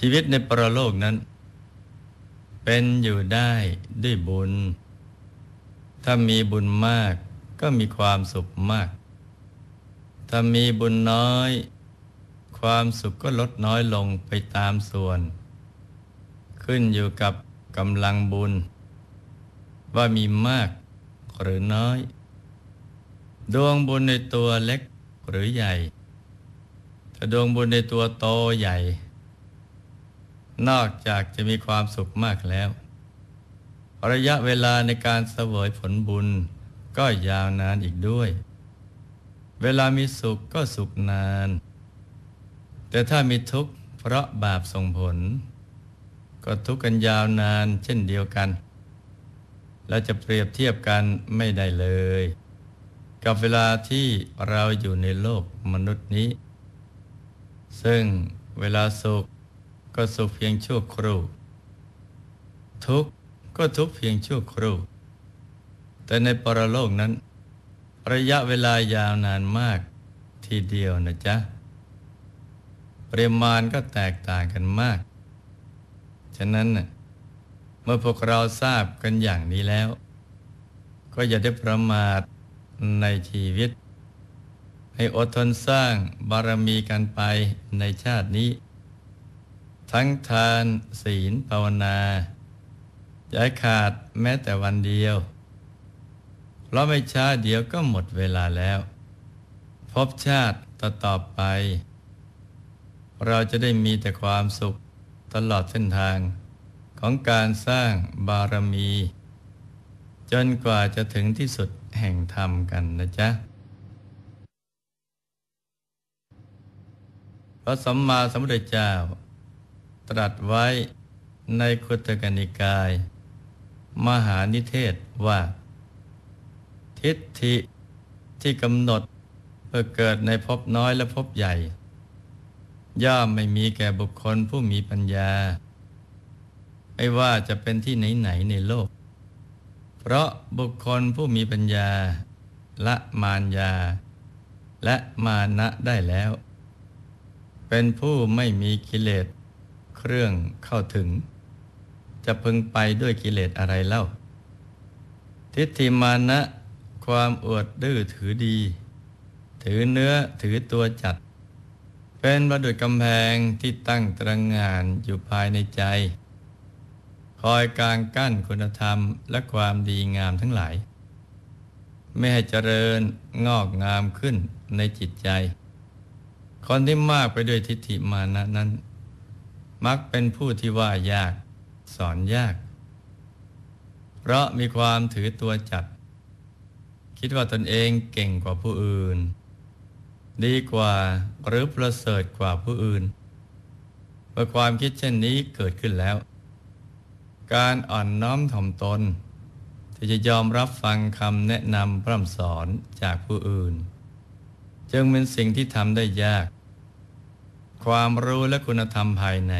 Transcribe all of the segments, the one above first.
ชีวิตในปรโลกนั้น เป็นอยู่ได้ด้วยบุญ ถ้ามีบุญมากก็มีความสุขมาก ถ้ามีบุญน้อย ความสุขก็ลดน้อยลงไปตามส่วน ขึ้นอยู่กับกำลังบุญ ว่ามีมากหรือน้อย ดวงบุญในตัวเล็กหรือใหญ่ ถ้าดวงบุญในตัวโตใหญ่ นอกจากจะมีความสุขมากแล้ว ระยะเวลาในการเสวยผลบุญก็ยาวนานอีกด้วย เวลามีสุขก็สุขนาน แต่ถ้ามีทุกข์เพราะบาปส่งผล ก็ทุกข์กันยาวนานเช่นเดียวกันเราจะเปรียบเทียบกันไม่ได้เลย กับเวลาที่เราอยู่ในโลกมนุษย์นี้ ซึ่งเวลาสุข ก็สุขเพียงชั่วครู่ ทุกข์ก็ทุกข์เพียงชั่วครู่ แต่ในปรโลกนั้น ระยะเวลายาวนานมากทีเดียวนะจ๊ะปริมาณก็แตกต่างกันมาก ฉะนั้นเมื่อพวกเราทราบกันอย่างนี้แล้ว ก็อย่าได้ประมาทในชีวิต ให้อดทนสร้างบารมีกันไปในชาตินี้ ทั้งทานศีลภาวนาย่ายขาดแม้แต่วันเดียว เพราะไม่ช้าเดียวก็หมดเวลาแล้ว พบชาติต่อต่อไป เราจะได้มีแต่ความสุขตลอดเส้นทาง ของการสร้างบารมี จนกว่าจะถึงที่สุดแห่งธรรมกันนะจ๊ะพระสัมมาสัมพุทธเจ้า ตรัสไว้ในคุตกนิกาย มหานิเทศว่า ทิฏฐิที่กำหนดเพื่อเกิดในภพน้อยและภพใหญ่ ย่อมไม่มีแก่บุคคลผู้มีปัญญา ไม่ว่าจะเป็นที่ไหนๆในโลก เพราะบุคคลผู้มีปัญญา ละมารยา และมานะได้แล้ว เป็นผู้ไม่มีกิเลส เครื่องเข้าถึง จะพึงไปด้วยกิเลสอะไรเล่า ทิฏฐิมานะ ความอวดดื้อถือดี ถือเนื้อถือตัวจัด เป็นประดุจกำแพงที่ตั้งตระงงานอยู่ภายในใจ คอยกางกั้นคุณธรรมและความดีงามทั้งหลาย ไม่ให้เจริญงอกงามขึ้นในจิตใจ คนที่มากไปด้วยทิฏฐิมานะนั้น มักเป็นผู้ที่ว่ายาก สอนยาก เพราะมีความถือตัวจัด คิดว่าตนเองเก่งกว่าผู้อื่น ดีกว่าหรือประเสริฐกว่าผู้อื่นเมื่อความคิดเช่นนี้เกิดขึ้นแล้ว การอ่อนน้อมถ่อมตน ที่จะยอมรับฟังคำแนะนำพร่ำสอนจากผู้อื่น จึงเป็นสิ่งที่ทำได้ยาก ความรู้และคุณธรรมภายใน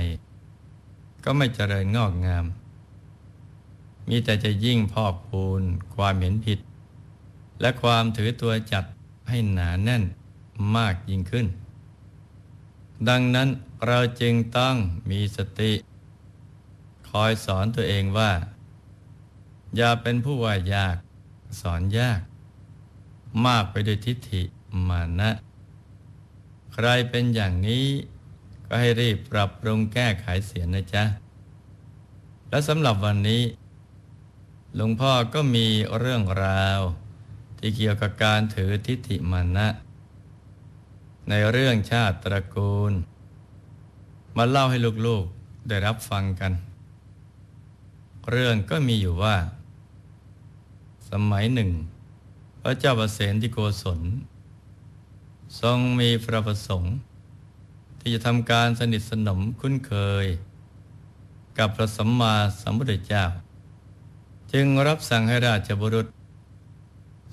ก็ไม่เจริญงอกงาม มีแต่จะยิ่งพอกพูนความเห็นผิด และความถือตัวจัดให้หนาแน่นมากยิ่งขึ้น ดังนั้นเราจึงต้องมีสติ คอยสอนตัวเองว่า อย่าเป็นผู้ว่ายาก สอนยาก มากไปด้วยทิฏฐิมานะ ใครเป็นอย่างนี้ก็ให้รีบปรับปรุงแก้ไขเสียนะจ๊ะ และสำหรับวันนี้หลวงพ่อก็มีเรื่องราว ที่เกี่ยวกับการถือทิฏฐิมานะ ในเรื่องชาติตระกูล มาเล่าให้ลูกๆได้รับฟังกัน เรื่องก็มีอยู่ว่า สมัยหนึ่ง พระเจ้าประเสนที่โกศล ทรงมีพระประสงค์ ที่จะทำการสนิทสนมคุ้นเคย กับพระสัมมาสัมพุทธเจ้า จึงรับสั่งให้ราชบุรุษ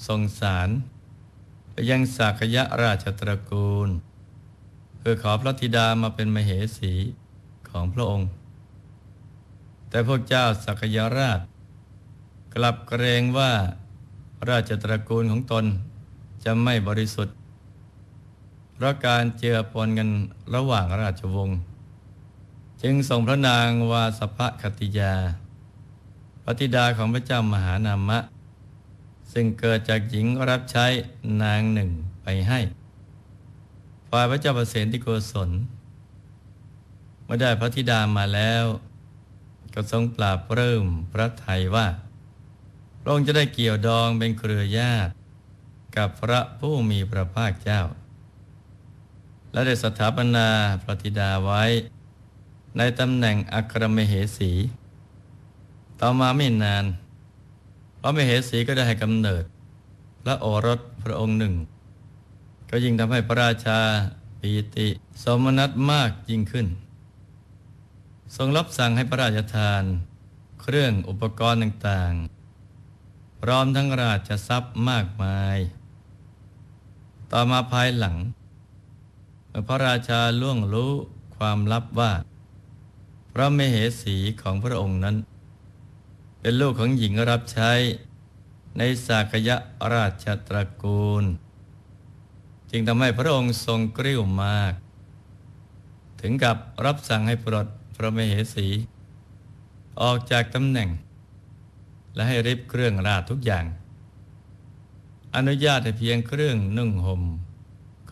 ทรงสารไปยังสักยะราชตระกูล เพื่อขอพระธิดามาเป็นมเหสีของพระองค์ แต่พวกเจ้าสักยราช กลับเกรงว่าราชตระกูลของตนจะไม่บริสุทธิ์ เพราะการเจือปนกันระหว่างราชวงศ์จึงส่งพระนางวาสภคติยาปฏิดาของพระเจ้ามหานามะ ซึ่งเกิดจากหญิงรับใช้นางหนึ่งไปให้ฝ่ายพระเจ้าประเสนที่โกศลเมื่อได้พระธิดามาแล้ว ก็ทรงปราบเริ่มพระไทยว่าพระองค์จะได้เกี่ยวดองเป็นเครือญาติ กับพระผู้มีพระภาคเจ้า และได้สถาปนาพระธิดาไว้ ในตำแหน่งอัครมเหสี ต่อมาไม่นาน พระมเหสีก็ได้ให้กำเนิด พระโอรสพระองค์หนึ่ง ก็ยิ่งทำให้พระราชาปีติสมนัตมากยิ่งขึ้น ทรงรับสั่งให้พระราชทาน เครื่องอุปกรณ์ต่างๆ พร้อมทั้งราชทรัพย์มากมาย ต่อมาภายหลัง พระราชาล่วงรู้ความลับว่า พระมเหสีของพระองค์นั้น เป็นลูกของหญิงรับใช้ในสากยะราชตระกูล จึงทำให้พระองค์ทรงกริ้วมาก ถึงกับรับสั่งให้ปลดพระมเหสี ออกจากตำแหน่ง และให้ริบเครื่องราชทุกอย่าง อนุญาตให้เพียงเครื่องนุ่งห่ม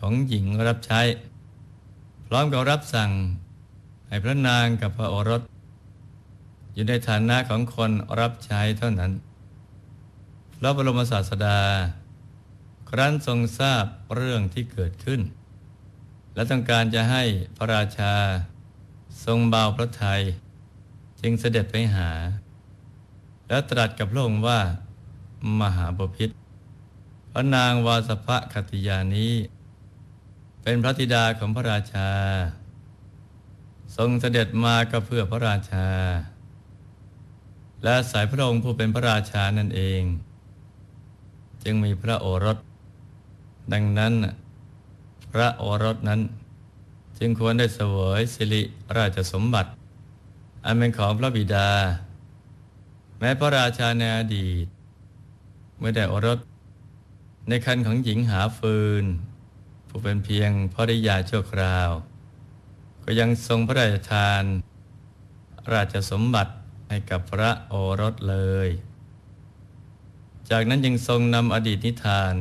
ของหญิงรับใช้ ร้อมกับรับสั่งให้พระนางกับพระโอรส อยู่ในฐานะของคนรับใช้เท่านั้น พระบรมศาสดา ครั้นทรงทราบเรื่องที่เกิดขึ้น และต้องการจะให้พระราชา ทรงเบาพระทยัยจึงเสด็จไปหา แล้วตรัสกับพระองค์ว่ามหาบพิษพระนางวาสภคติยานี้ เป็นพระธิดาของพระราชา ทรงเสด็จมาก็เพื่อพระราชา และสายพระองค์ผู้เป็นพระราชานั่นเอง จึงมีพระโอรส ดังนั้น พระโอรสนั้น จึงควรได้เสวยสิริราชสมบัติ อันเป็นของพระบิดา แม้พระราชาในอดีต เมื่อได้โอรสในคันของหญิงหาฟืน ผู้เป็นเพียงภริยาชั่วคราว ก็ยังทรงพระราชทาน ราชสมบัติให้กับพระโอรสเลย จากนั้นยังทรงนำอดีตนิทาน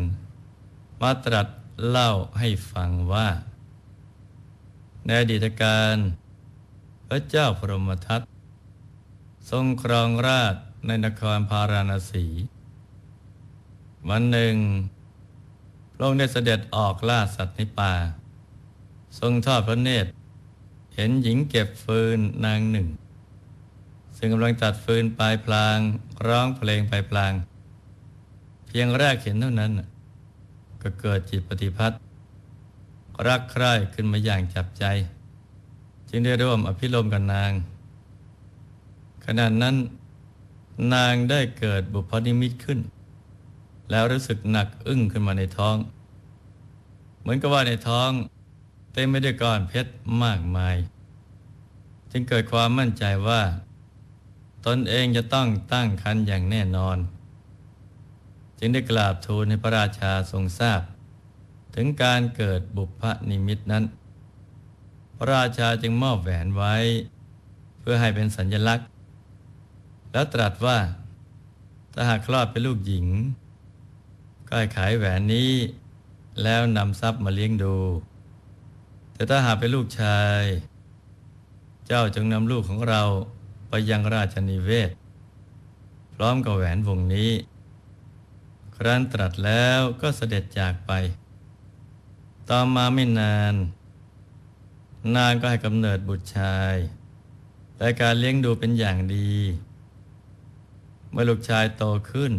มาตรัสเล่าให้ฟังว่า ในอดีตการ พระเจ้าพรหมทัตทรงครองราชในนครพาราณสี วันหนึ่ง พระองค์ได้เสด็จออกล่าสัตว์ในป่า ทรงทอดพระเนตร เห็นหญิงเก็บฟืนนางหนึ่ง ซึ่งกำลังตัดฟืนปลายพลางร้องเพลงปลายพลาง เพียงแรกเห็นเท่านั้น ก็เกิดจิตปฏิพัทธ์รักใคร่ขึ้นมาอย่างจับใจ จึงได้ร่วมอภิรมกับนาง ขณะนั้นนางได้เกิดบุพนิมิตขึ้น แล้วรู้สึกหนักอึ้งขึ้นมาในท้อง เหมือนกับว่าในท้อง เต็มไปด้วยก้อนเพชรมากมาย จึงเกิดความมั่นใจว่า ตนเองจะต้องตั้งครรภ์อย่างแน่นอน จึงได้กราบทูลให้พระราชาทรงทราบ ถึงการเกิดบุพนิมิตนั้น พระราชาจึงมอบแหวนไว้ เพื่อให้เป็นสัญลักษณ์ แล้วตรัสว่าถ้าหากคลอดเป็นลูกหญิง ก็ให้ขายแหวนนี้ แล้วนำทรัพย์มาเลี้ยงดู แต่ถ้าหากเป็นลูกชาย เจ้าจงนำลูกของเราไปยังราชนิเวศ พร้อมกับแหวนวงนี้ ครั้นตรัสแล้วก็เสด็จจากไป ต่อมาไม่นาน นางก็ให้กำเนิดบุตรชายแต่การเลี้ยงดูเป็นอย่างดี เมื่อลูกชายโตขึ้น